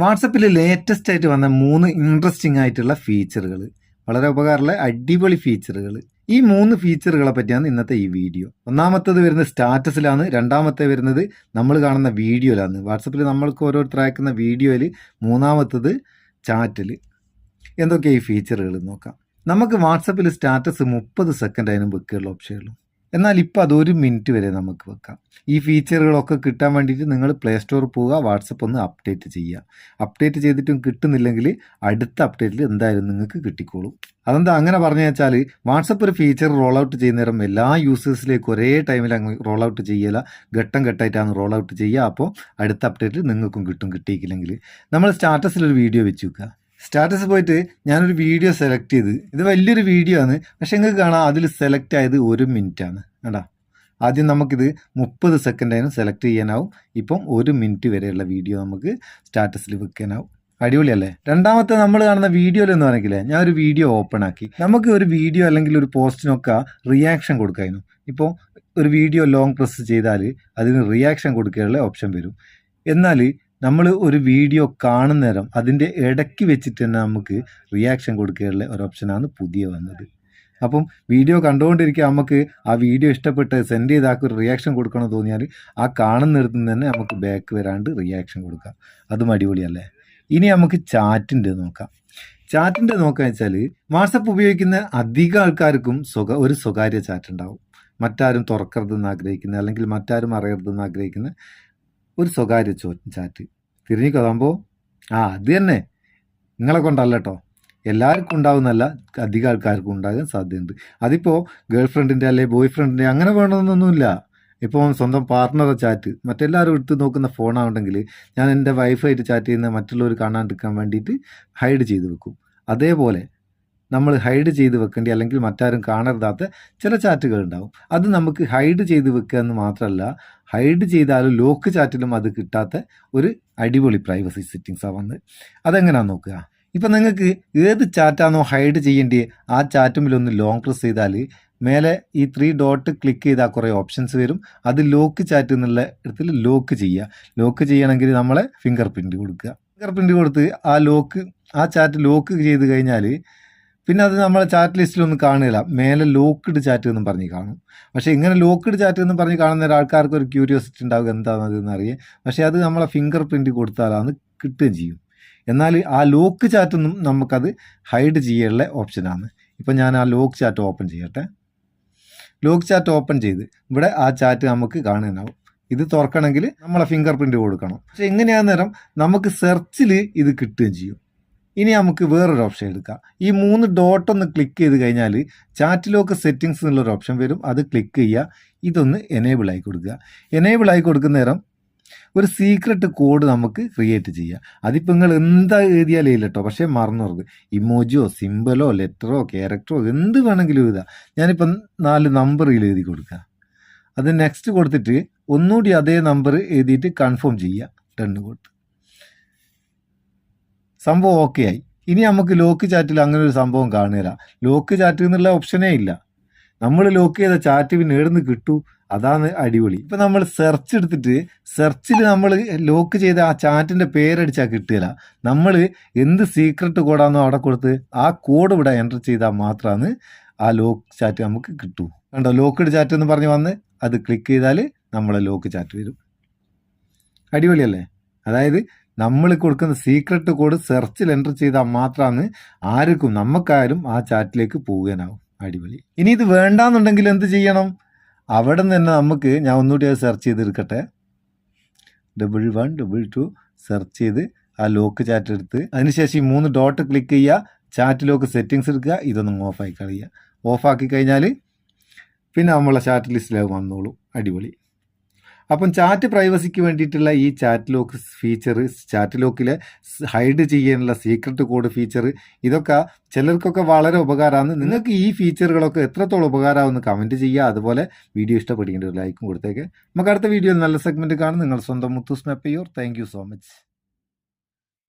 വാട്സപ്പിൽ ലേറ്റസ്റ്റ് ആയിട്ട് വന്ന മൂന്ന് ഇൻട്രസ്റ്റിംഗ് ആയിട്ടുള്ള ഫീച്ചറുകൾ വളരെ ഉപകാരമുള്ള അടിപൊളി ഫീച്ചറുകൾ ഈ മൂന്ന് ഫീച്ചറുകളെ പറ്റിയാണ് ഇന്നത്തെ ഈ വീഡിയോ ഒന്നാമത്തത് വരുന്നത് സ്റ്റാറ്റസിലാണ്. രണ്ടാമത്തെ വരുന്നത് നമ്മൾ കാണുന്ന വീഡിയോയിലാണ്. വാട്സപ്പിൽ നമ്മൾക്ക് ഓരോരുത്തർ അയക്കുന്ന വീഡിയോയിൽ മൂന്നാമത്തത് ചാറ്റിൽ എന്തൊക്കെയാണ് ഈ ഫീച്ചറുകൾ നോക്കാം. നമുക്ക് വാട്സപ്പിൽ സ്റ്റാറ്റസ് മുപ്പത് സെക്കൻഡ് അതിനും വെക്കുകയുള്ള ഓപ്ഷനുള്ളൂ എന്നാൽ ഇപ്പോൾ അത് ഒരു മിനിറ്റ് വരെ നമുക്ക് വെക്കാം. ഈ ഫീച്ചറുകളൊക്കെ കിട്ടാൻ വേണ്ടിയിട്ട് നിങ്ങൾ പ്ലേ സ്റ്റോർ പോവുക വാട്സപ്പ് ഒന്ന് അപ്ഡേറ്റ് ചെയ്യുക. അപ്ഡേറ്റ് ചെയ്തിട്ടും കിട്ടുന്നില്ലെങ്കിൽ അടുത്ത അപ്ഡേറ്റിൽ എന്തായാലും നിങ്ങൾക്ക് കിട്ടിക്കോളും. അതെന്താ അങ്ങനെ പറഞ്ഞു വെച്ചാൽ വാട്സപ്പ് ഒരു ഫീച്ചർ റോൾ ഔട്ട് ചെയ്യുന്നേരം എല്ലാ യൂസേഴ്സിലേക്ക് ഒരേ ടൈമിൽ അങ്ങ് റോൾ ഔട്ട് ചെയ്യല. ഘട്ടം ഘട്ടമായിട്ടാണ് റോൾ ഔട്ട് ചെയ്യുക. അപ്പോൾ അടുത്ത അപ്ഡേറ്റിൽ നിങ്ങൾക്കും കിട്ടും കിട്ടിയില്ലെങ്കിൽ നമ്മൾ സ്റ്റാറ്റസിലൊരു വീഡിയോ വെച്ച് വെക്കുക. സ്റ്റാറ്റസ് പോയിട്ട് ഞാനൊരു വീഡിയോ സെലക്ട് ചെയ്ത്. ഇത് വലിയൊരു വീഡിയോ ആണ്. പക്ഷെ നിങ്ങൾക്ക് കാണാം അതിൽ സെലക്ട് ആയത് ഒരു മിനിറ്റ് ആണ്. കണ്ടാ? ആദ്യം നമുക്കിത് മുപ്പത് സെക്കൻഡ് ആയിരുന്നു സെലക്ട് ചെയ്യാനാവും. ഇപ്പം ഒരു മിനിറ്റ് വരെയുള്ള വീഡിയോ നമുക്ക് സ്റ്റാറ്റസിൽ വെക്കാനാവും. അടിപൊളിയല്ലേ? രണ്ടാമത്തെ നമ്മൾ കാണുന്ന വീഡിയോയിൽ എന്ന് പറഞ്ഞില്ലേ? ഞാൻ ഒരു വീഡിയോ ഓപ്പൺ ആക്കി. നമുക്ക് ഒരു വീഡിയോ അല്ലെങ്കിൽ ഒരു പോസ്റ്റിനൊക്കെ റിയാക്ഷൻ കൊടുക്കായിരുന്നു. ഇപ്പോൾ ഒരു വീഡിയോ ലോങ് പ്രസ് ചെയ്താൽ അതിന് റിയാക്ഷൻ കൊടുക്കാനുള്ള ഓപ്ഷൻ വരും. എന്നാൽ നമ്മൾ ഒരു വീഡിയോ കാണുന്ന നേരം അതിന്റെ ഇടയ്ക്ക് വെച്ചിട്ട് തന്നെ നമുക്ക് റിയാക്ഷൻ കൊടുക്കാനുള്ള ഒരു ഓപ്ഷനാണ് പുതിയ വന്നത്. അപ്പം വീഡിയോ കണ്ടുകൊണ്ടിരിക്കുക നമുക്ക് ആ വീഡിയോ ഇഷ്ടപ്പെട്ട് സെൻഡ് ചെയ്ത് ഒരു റിയാക്ഷൻ കൊടുക്കണം തോന്നിയാൽ ആ കാണുന്നിടത്ത് നിന്ന് തന്നെ നമുക്ക് ബാക്ക് വരാണ്ട് റിയാക്ഷൻ കൊടുക്കാം. അതും അടിപൊളിയല്ലേ? ഇനി നമുക്ക് ചാറ്റിന്റെ നോക്കാം. ചാറ്റിന്റെ നോക്കുക വെച്ചാൽ വാട്സപ്പ് ഉപയോഗിക്കുന്ന അധിക ആൾക്കാർക്കും സ്വക ഒരു സ്വകാര്യ ചാറ്റ് ഉണ്ടാവും. മറ്റാരും തുറക്കരുതെന്ന് ആഗ്രഹിക്കുന്ന അല്ലെങ്കിൽ മറ്റാരും അറിയരുതെന്ന് ആഗ്രഹിക്കുന്ന ഒരു സ്വകാര്യ ചാറ്റ് തിരിഞ്ഞിക്കൊതാകുമ്പോൾ ആ അത് തന്നെ. നിങ്ങളെ കൊണ്ടല്ല കേട്ടോ എല്ലാവർക്കും ഉണ്ടാവുന്നല്ല അധികം ആൾക്കാർക്കും ഉണ്ടാകാൻ സാധ്യതയുണ്ട്. അതിപ്പോൾ ഗേൾ ഫ്രണ്ടിന്റെ അല്ലെ ബോയ് ഫ്രണ്ടിന്റെ അങ്ങനെ വേണമെന്നൊന്നുമില്ല. ഇപ്പോൾ സ്വന്തം പാർട്ട്ണറെ ചാറ്റ് മറ്റെല്ലാവരും എടുത്ത് നോക്കുന്ന ഫോണാണെങ്കിൽ ഞാൻ എന്റെ വൈഫായിട്ട് ചാറ്റ് ചെയ്യുന്ന മറ്റുള്ളവർ കാണാണ്ടിരിക്കാൻ വേണ്ടിയിട്ട് ഹൈഡ് ചെയ്ത് വെക്കും. അതേപോലെ നമ്മൾ ഹൈഡ് ചെയ്ത് വെക്കേണ്ടി അല്ലെങ്കിൽ മറ്റാരും കാണരുതാത്ത ചില ചാറ്റുകൾ ഉണ്ടാവും. അത് നമുക്ക് ഹൈഡ് ചെയ്ത് വെക്കുക എന്ന് മാത്രമല്ല ഹൈഡ് ചെയ്താലും ലോക്ക് ചാറ്റിലും അത് കിട്ടാത്ത ഒരു അടിപൊളി പ്രൈവസി സെറ്റിങ്സാണ് വന്ന്. അതെങ്ങനെയാണെന്ന് നോക്കുക? ഇപ്പം നിങ്ങൾക്ക് ഏത് ചാറ്റാണോ ഹൈഡ് ചെയ്യേണ്ടി ആ ചാറ്റുമിലൊന്ന് ലോങ് പ്രസ് ചെയ്താൽ മേലെ ഈ ത്രീ ഡോട്ട് ക്ലിക്ക് ചെയ്താൽ കുറേ ഓപ്ഷൻസ് വരും. അത് ലോക്ക് ചാറ്റ് എന്നുള്ള ഇടത്തിൽ ലോക്ക് ചെയ്യുക. ലോക്ക് ചെയ്യണമെങ്കിൽ നമ്മളെ ഫിംഗർ പ്രിന്റ് കൊടുക്കുക. ഫിംഗർ പ്രിന്റ് കൊടുത്ത് ആ ലോക്ക് ആ ചാറ്റ് ലോക്ക് ചെയ്ത് കഴിഞ്ഞാൽ പിന്നെ അത് നമ്മളെ ചാറ്റ് ലിസ്റ്റിലൊന്നും കാണില്ല മേലെ ലോക്ക്ഡ് ചാറ്റ് എന്നും പറഞ്ഞ് കാണും. പക്ഷേ ഇങ്ങനെ ലോക്ക്ഡ് ചാറ്റ് എന്ന് പറഞ്ഞ് കാണുന്ന ആൾക്കാർക്ക് ഒരു ക്യൂരിയോസിറ്റി ഉണ്ടാവുക എന്താണെന്ന് അറിയാം പക്ഷേ അത് നമ്മളെ ഫിംഗർ പ്രിന്റ് കൊടുത്താലാണ് കിട്ടുകയും ചെയ്യും. എന്നാൽ ആ ലോക്ക് ചാറ്റൊന്നും നമുക്കത് ഹൈഡ് ചെയ്യാനുള്ള ഓപ്ഷനാണ് ഇപ്പം ഞാൻ ആ ലോക്ക് ചാറ്റ് ഓപ്പൺ ചെയ്യട്ടെ. ലോക്ക് ചാറ്റ് ഓപ്പൺ ചെയ്ത് ഇവിടെ ആ ചാറ്റ് നമുക്ക് കാണാനാവും ഇത് തുറക്കണമെങ്കിൽ നമ്മളെ ഫിംഗർ പ്രിന്റ് കൊടുക്കണം. പക്ഷേ എങ്ങനെയാണെന്ന് നേരം നമുക്ക് സെർച്ചിൽ ഇത് കിട്ടുകയും ചെയ്യും. ഇനി നമുക്ക് വേറൊരു ഓപ്ഷൻ എടുക്കാം. ഈ മൂന്ന് ഡോട്ട് ഒന്ന് ക്ലിക്ക് ചെയ്ത് കഴിഞ്ഞാൽ ചാറ്റ് ലോക്ക് സെറ്റിങ്സ് എന്നുള്ളൊരു ഓപ്ഷൻ വരും. അത് ക്ലിക്ക് ചെയ്യുക. ഇതൊന്ന് എനേബിൾ ആയി കൊടുക്കുക. എനേബിൾ ആയി കൊടുക്കുന്ന നേരം ഒരു സീക്രട്ട് കോഡ് നമുക്ക് ക്രിയേറ്റ് ചെയ്യാം. അതിപ്പോൾ നിങ്ങൾ എന്താ എഴുതിയാലേ കേട്ടോ പക്ഷേ മറന്നുറത് ഇമോജിയോ സിമ്പലോ ലെറ്ററോ ക്യാരക്ടറോ എന്ത് വേണമെങ്കിലും എഴുതാം. ഞാനിപ്പം നാല് നമ്പർ എഴുതി കൊടുക്കുക. അത് നെക്സ്റ്റ് കൊടുത്തിട്ട് ഒന്നുകൂടി അതേ നമ്പർ എഴുതിയിട്ട് കൺഫേം ചെയ്യുക. ടെണ്ണ് കൊടുത്ത്. സംഭവം ഓക്കെ ആയി. ഇനി നമുക്ക് ലോക്ക് ചാറ്റിൽ അങ്ങനെ ഒരു സംഭവം കാണുകയില്ല ലോക്ക് ചാറ്റ് എന്നുള്ള ഓപ്ഷനേ ഇല്ല. നമ്മൾ ലോക്ക് ചെയ്ത ചാറ്റ് പിന്നെ എവിടുന്ന് കിട്ടൂ? അതാണ് അടിപൊളി. ഇപ്പം നമ്മൾ സെർച്ച് എടുത്തിട്ട് സെർച്ചിൽ നമ്മൾ ലോക്ക് ചെയ്ത ആ ചാറ്റിന്റെ പേരടിച്ചാൽ കിട്ടുകയില്ല നമ്മൾ എന്ത് സീക്രട്ട് കോഡാണോ അവിടെ കൊടുത്ത് ആ കോഡ് ഇവിടെ എന്റർ ചെയ്താൽ മാത്രമാണ് ആ ലോക്ക് ചാറ്റ് നമുക്ക് കിട്ടൂ. കണ്ടോ? ലോക്ക്ഡ് ചാറ്റ് എന്ന് പറഞ്ഞ് വന്ന് അത് ക്ലിക്ക് ചെയ്താൽ നമ്മളെ ലോക്ക് ചാറ്റ് വരും. അടിപൊളിയല്ലേ? അതായത് നമ്മൾ കൊടുക്കുന്ന സീക്രട്ട് കോഡ് സെർച്ചിൽ എന്റർ ചെയ്താൽ മാത്രമാണ് ആർക്കും നമുക്കാരും ആ ചാറ്റിലേക്ക് പോകാനാവും. അടിപൊളി. ഇനി ഇത് വേണ്ടാന്നുണ്ടെങ്കിൽ എന്ത് ചെയ്യണം? അവിടെ നിന്ന് തന്നെ നമുക്ക് ഞാൻ ഒന്നുകൂടി അത് search ചെയ്തെടുക്കട്ടെ. Double one double two search ചെയ്ത് ആ ലോക്ക് ചാറ്റ് എടുത്ത് അതിനുശേഷം ഈ മൂന്ന് ഡോട്ട് ക്ലിക്ക് ചെയ്യുക ചാറ്റ് ലോക്ക് സെറ്റിങ്സ് എടുക്കുക ഇതൊന്നും ഓഫായി കളയുക. ഓഫാക്കി കഴിഞ്ഞാൽ പിന്നെ നമ്മളെ ചാറ്റ് ലിസ്റ്റിലേക്ക് വന്നോളൂ. അടിപൊളി. അപ്പം ചാറ്റ് പ്രൈവസിക്ക് വേണ്ടിയിട്ടുള്ള ഈ ചാറ്റ് ലോക്ക് ഫീച്ചർ ചാറ്റ് ലോക്കിൽ ഹൈഡ് ചെയ്യാനുള്ള സീക്രട്ട് കോഡ് ഫീച്ചർ ഇതൊക്കെ ചിലർക്കൊക്കെ വളരെ ഉപകാരമാണ്. നിങ്ങൾക്ക് ഈ ഫീച്ചറുകളൊക്കെ എത്രത്തോളം ഉപകാരമാവുമെന്ന് കമന്റ് ചെയ്യുക. അതുപോലെ വീഡിയോ ഇഷ്ടപ്പെടുകേണ്ട ഒരു ലൈക്കും കൊടുത്തേക്ക്. നമുക്ക് അടുത്ത വീഡിയോയിൽ നല്ല സെഗ്മെന്റ് കാണും. നിങ്ങൾ സ്വന്തം Muthoos Meppayur. Thank so much